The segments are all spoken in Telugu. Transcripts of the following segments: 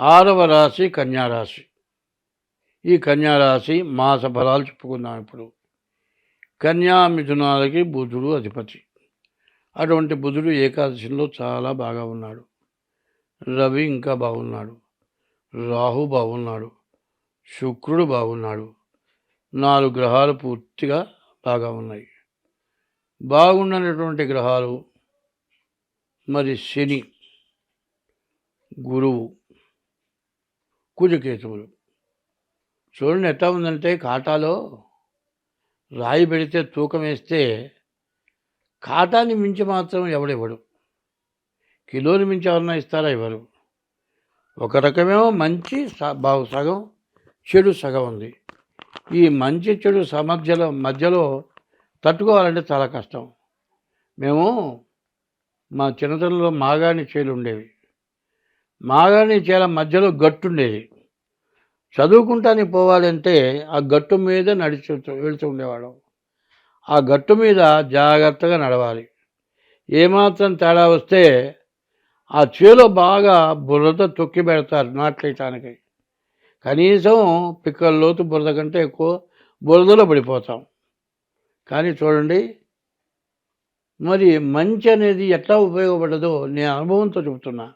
ఆరవ రాశి కన్యారాశి ఈ కన్యారాశి మాస ఫలాలు చెప్పుకుందాం ఇప్పుడు. కన్యామిథునాలకి బుధుడు అధిపతి. అటువంటి బుధుడు ఏకాదశిలో చాలా బాగా ఉన్నాడు. రవి ఇంకా బాగున్నాడు. రాహు బాగున్నాడు. శుక్రుడు బాగున్నాడు. నాలుగు గ్రహాలు పూర్తిగా బాగా ఉన్నాయి. బాగున్నటువంటి గ్రహాలు మరి శని గురువు కుజకేతువులు చూడండి ఎట్లా ఉందంటే కాటాలో రాయి పెడితే తూకం వేస్తే కాటాన్ని మించి మాత్రం ఎవడివ్వడు కిలోని మించి ఎవరన్నా ఇస్తారా? ఇవ్వరు. ఒక రకమేమో మంచి స- బాగు సగం చెడు సగం ఉంది. ఈ మంచి చెడు సమధ్యలో మధ్యలో తట్టుకోవాలంటే చాలా కష్టం. మేము మా చిన్నతనంలో మాగాణి చేలు ఉండేవి. మాగాణి చేల మధ్యలో గట్టు ఉండేది. చదువుకుంటానికి పోవాలంటే ఆ గట్టు మీద నడిచి వెళుతూ ఉండేవాడు ఆ గట్టు మీద జాగ్రత్తగా నడవాలి. ఏమాత్రం తేడా వస్తే ఆ చేలో బాగా బురద తొక్కి పెడతారు నాట్లేయటానికి. కనీసం పిక్కల లోతు బురద కంటే ఎక్కువ బురదలో పడిపోతాం. కానీ చూడండి మరి మంచి అనేది ఎట్లా ఉపయోగపడదో నేను అనుభవంతో చెబుతున్నా.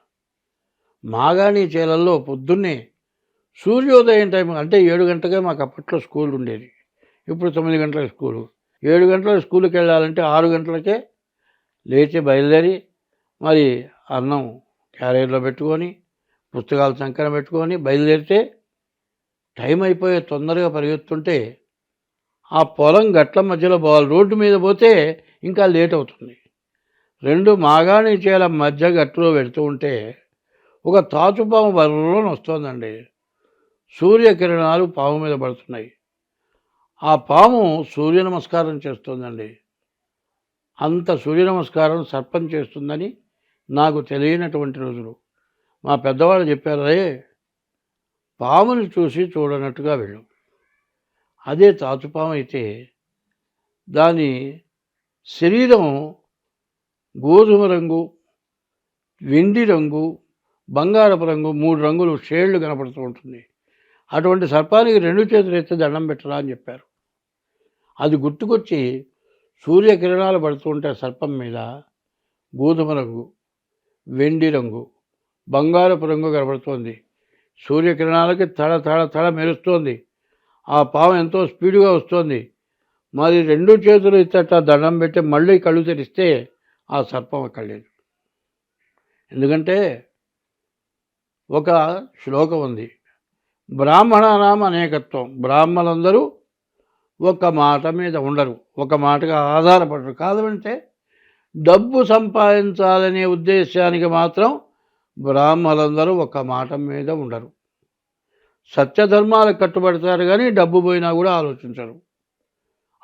మాగాణి చేలల్లో పొద్దున్నే సూర్యోదయం టైం అంటే ఏడు గంటలకే మాకు అప్పట్లో స్కూల్ ఉండేది. ఇప్పుడు తొమ్మిది గంటలకు స్కూలు. ఏడు గంటలకు స్కూల్కి వెళ్ళాలంటే ఆరు గంటలకే లేచి బయలుదేరి మరి అన్నం క్యారేజ్లో పెట్టుకొని పుస్తకాలు సంకరం పెట్టుకొని బయలుదేరితే టైం అయిపోయే తొందరగా పరిగెత్తుంటే ఆ పొలం గట్ల మధ్యలో పోవాలి రోడ్డు మీద పోతే ఇంకా లేట్ అవుతుంది. రెండు మాగాణి చేల మధ్య గట్టులో పెడుతూ ఉంటే ఒక తాచుపాము బర్రలోని వస్తుందండి సూర్యకిరణాలు పాము మీద పడుతున్నాయి. ఆ పాము సూర్య నమస్కారం చేస్తుందండి. అంత సూర్య నమస్కారం సర్పం చేస్తుందని నాకు తెలియనటువంటి రోజులు. మా పెద్దవాళ్ళు చెప్పారు రే పాముని చూసి చూడనట్టుగా వెళ్ళు. అదే తాచుపాము అయితే దాని శరీరం గోధుమ రంగు వెండి రంగు బంగారపు రంగు మూడు రంగులు షేడ్లు కనపడుతూ ఉంటుంది. అటువంటి సర్పానికి రెండు చేతులు ఎత్తి దండం పెట్టరా అని చెప్పారు. అది గుర్తుకొచ్చి సూర్యకిరణాలు పడుతూ ఉంటే సర్పం మీద గోధుమ రంగు వెండి రంగు బంగారపు రంగు కనబడుతోంది. సూర్యకిరణాలకి తడ తడ తడ మెరుస్తోంది. ఆ పాము ఎంతో స్పీడ్గా వస్తోంది. మరి రెండు చేతులు ఇచ్చట దండం పెట్టి మళ్ళీ కళ్ళు తెరిస్తే ఆ సర్పం అక్కడ లేదు ఎందుకంటే ఒక శ్లోకం ఉంది. బ్రాహ్మణానాం అనేకత్వం బ్రాహ్మణులందరూ ఒక మాట మీద ఉండరు. ఒక మాటగా ఆధారపడరు. కాదంటే డబ్బు సంపాదించాలనే ఉద్దేశానికి మాత్రం బ్రాహ్మణులందరూ ఒక మాట మీద ఉండరు. సత్యధర్మాలకు కట్టుబడతారు కానీ డబ్బు పోయినా కూడా ఆలోచించరు.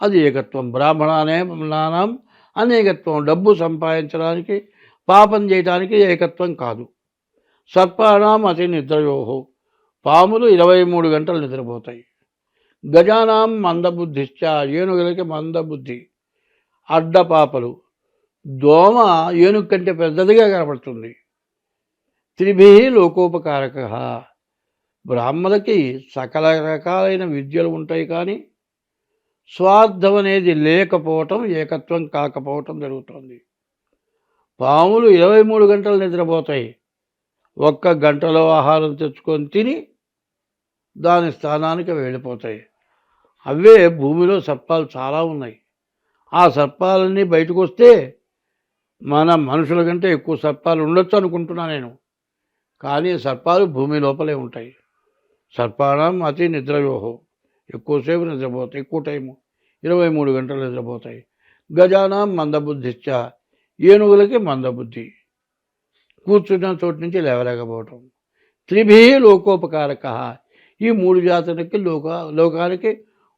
అది ఏకత్వం. బ్రాహ్మణానే నానం అనేకత్వం. డబ్బు సంపాదించడానికి పాపం చేయడానికి ఏకత్వం కాదు. సర్పాణం అతి నిద్రయోహో. పాములు ఇరవై మూడు గంటలు నిద్రపోతాయి. గజానాం మందబుద్ధిశ్చ ఏనుగులకి మందబుద్ధి అడ్డపాపలు. దోమ ఏనుగు కంటే పెద్దదిగా కనపడుతుంది. త్రిభి లోకోపకారక. బ్రాహ్మణులకి సకల రకాలైన విద్యలు ఉంటాయి కానీ స్వార్థం అనేది లేకపోవటం ఏకత్వం కాకపోవటం జరుగుతుంది. పాములు ఇరవై మూడు గంటలు నిద్రపోతాయి. ఒక్క గంటలో ఆహారం తెచ్చుకొని తిని దాని స్థానానికి వెళ్ళిపోతాయి. అవే భూమిలో సర్పాలు చాలా ఉన్నాయి. ఆ సర్పాలన్నీ బయటకు వస్తే మన మనుషుల కంటే ఎక్కువ సర్పాలు ఉండొచ్చు అనుకుంటున్నా నేను. కానీ సర్పాలు భూమి లోపలే ఉంటాయి. సర్పానం అతి నిద్రయోహం ఎక్కువసేపు నిద్రపోతాయి. ఎక్కువ టైము ఇరవై మూడు గంటలు నిద్రపోతాయి. గజానం మందబుద్ధిశ్చ. ఏనుగులకి మందబుద్ధి. కూర్చున్న చోటు నుంచి లేవలేకపోవటం. త్రిభీ లోకోపకారక. ఈ మూడు జాతులకి లోక లోకానికి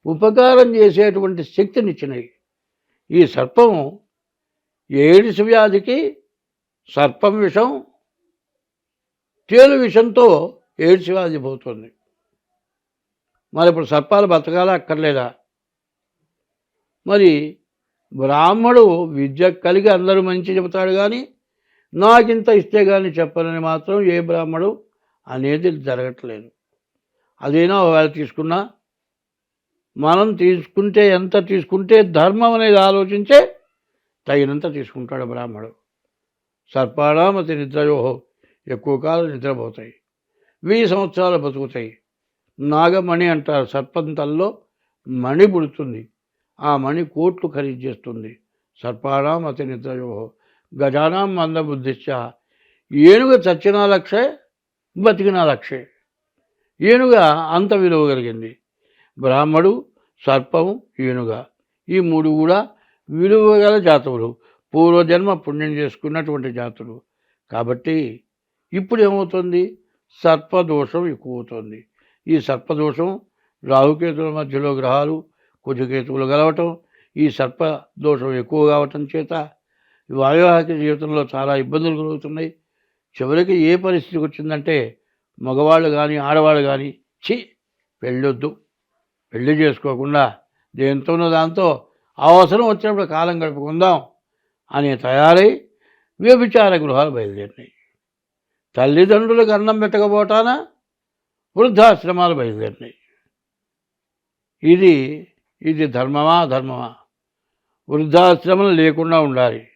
ఉపకారం చేసేటువంటి శక్తినిచ్చినాయి ఈ సర్పం ఏడిస్ వ్యాధికి సర్పం విషం తేలు విషంతో ఏడ్స్ వ్యాధి పోతుంది. మరి ఇప్పుడు సర్పాలు బతకాలా అక్కర్లేదా? మరి బ్రాహ్మడు విద్య కలిగి అందరూ మంచి చెబుతాడు కానీ నాకింత ఇస్తే కానీ చెప్పనని మాత్రం ఏ బ్రాహ్మడు అనేది జరగట్లేదు. అదేనా ఒకవేళ తీసుకున్నా? మనం తీసుకుంటే ఎంత తీసుకుంటే ధర్మం అనేది ఆలోచించే తగినంత తీసుకుంటాడు బ్రాహ్మడు. సర్పాడామతి నిద్రయోహో ఎక్కువ కాలం నిద్రపోతాయి. వెయ్యి సంవత్సరాలు బతుకుతాయి. నాగమణి అంటారు సర్పంతల్లో మణి పుడుతుంది. ఆ మణి కోట్లు ఖరీదు చేస్తుంది. సర్పాణం అతి నిద్రయోహో గజానాం మందబుద్ధిశ్చ. ఏనుగు చచ్చిన లక్షే బతికిన లక్షే. ఏనుగ అంత విలువ కలిగింది. బ్రాహ్మడు సర్పం ఏనుగ. ఈ మూడు కూడా విలువ గల జాతువులు పూర్వజన్మ పుణ్యం చేసుకున్నటువంటి జాతులు కాబట్టి ఇప్పుడు ఏమవుతుంది సర్పదోషం ఎక్కువ అవుతుంది ఈ సర్పదోషం రాహుకేతుల మధ్యలో గ్రహాలు కుజకేతువులు గలవటం ఈ సర్ప దోషం ఎక్కువ కావటం చేత వైవాహిక జీవితంలో చాలా ఇబ్బందులు కలుగుతున్నాయి. చివరికి ఏ పరిస్థితికి వచ్చిందంటే మగవాళ్ళు కానీ ఆడవాళ్ళు కానీ చి పెళ్ళొద్దు. పెళ్ళి చేసుకోకుండా దేంతోనో దాంతో అవసరం వచ్చినప్పుడు కాలం గడుపుకుందాం అని తయారై వ్యభిచార గృహాలు బయలుదేరినాయి. తల్లిదండ్రులకు అన్నం పెట్టకపోవటాన? వృద్ధాశ్రమాలు బయలుదేరినాయి. ఇది ఇది ధర్మమా? ధర్మమా? వృద్ధాశ్రమం లేకుండా ఉండాలి.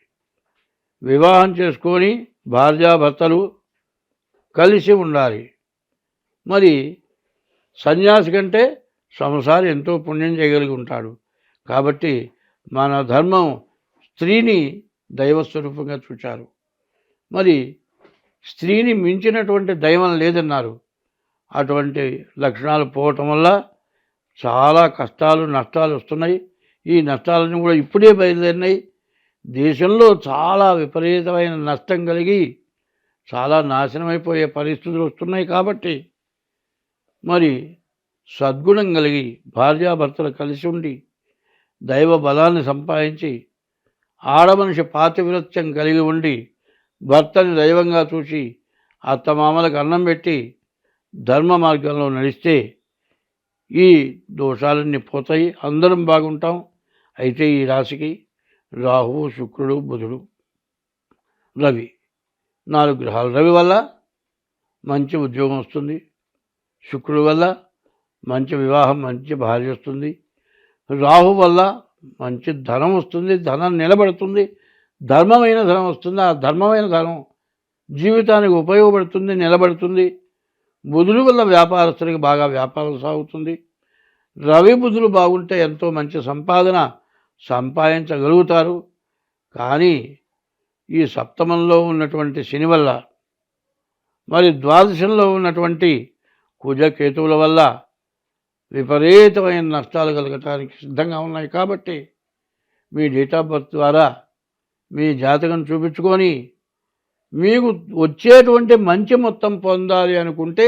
వివాహం చేసుకొని భార్యాభర్తలు కలిసి ఉండాలి. మరి సన్యాసి కంటే సంసారి ఎంతో పుణ్యం చేయగలిగి ఉంటాడు. కాబట్టి మన ధర్మం స్త్రీని దైవస్వరూపంగా చూచారు. మరి స్త్రీని మించినటువంటి దైవం లేదన్నారు. అటువంటి లక్షణాలు పోవటం వల్ల చాలా కష్టాలు నష్టాలు వస్తున్నాయి. ఈ నష్టాలన్నీ కూడా ఇప్పుడే బయలుదేరినాయి. దేశంలో చాలా విపరీతమైన నష్టం కలిగి చాలా నాశనమైపోయే పరిస్థితులు వస్తున్నాయి కాబట్టి మరి సద్గుణం కలిగి భార్యాభర్తలు కలిసి ఉండి దైవ బలాన్ని సంపాదించి ఆడమనిషి పాతివ్రత్యం కలిగి ఉండి భర్తని దైవంగా చూసి అత్తమామలకు అన్నం పెట్టి ధర్మ మార్గంలో నడిస్తే ఈ దోషాలన్నీ పోతాయి. అందరం బాగుంటాం. అయితే ఈ రాశికి రాహువు శుక్రుడు బుధుడు రవి. నాలుగు గ్రహాలు. రవి వల్ల మంచి ఉద్యోగం వస్తుంది. శుక్రుడు వల్ల మంచి వివాహం మంచి భార్య వస్తుంది. రాహు వల్ల మంచి ధనం వస్తుంది. ధనం నిలబడుతుంది. ధర్మమైన ధనం వస్తుంది. ఆ ధర్మమైన ధనం జీవితానికి ఉపయోగపడుతుంది నిలబడుతుంది. బుధుడు వల్ల వ్యాపారస్తులకి బాగా వ్యాపారం సాగుతుంది. రవి బుధులు బాగుంటే ఎంతో మంచి సంపాదన సంపాదించగలుగుతారు. కానీ ఈ సప్తమంలో ఉన్నటువంటి శని వల్ల మరి ద్వాదశంలో ఉన్నటువంటి కుజకేతువుల వల్ల విపరీతమైన నష్టాలు కలగటానికి సిద్ధంగా ఉన్నాయి కాబట్టి మీ డేట్ ఆఫ్ బర్త్ ద్వారా మీ జాతకం చూపించుకొని మీకు వచ్చేటువంటి మంచి మొత్తం పొందాలి అనుకుంటే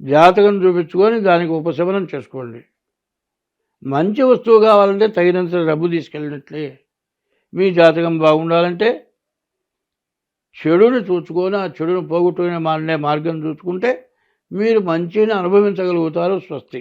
జాతకం చూపించుకొని దానికి ఉపశమనం చేసుకోండి. మంచి వస్తువు కావాలంటే తగినంత డబ్బు తీసుకెళ్ళినట్లే. మీ జాతకం బాగుండాలంటే చెడుని చూసుకొని ఆ చెడును పోగొట్టుకునే మానే మార్గం చూసుకుంటే మీరు మంచిని అనుభవించగలుగుతారు స్వస్తి.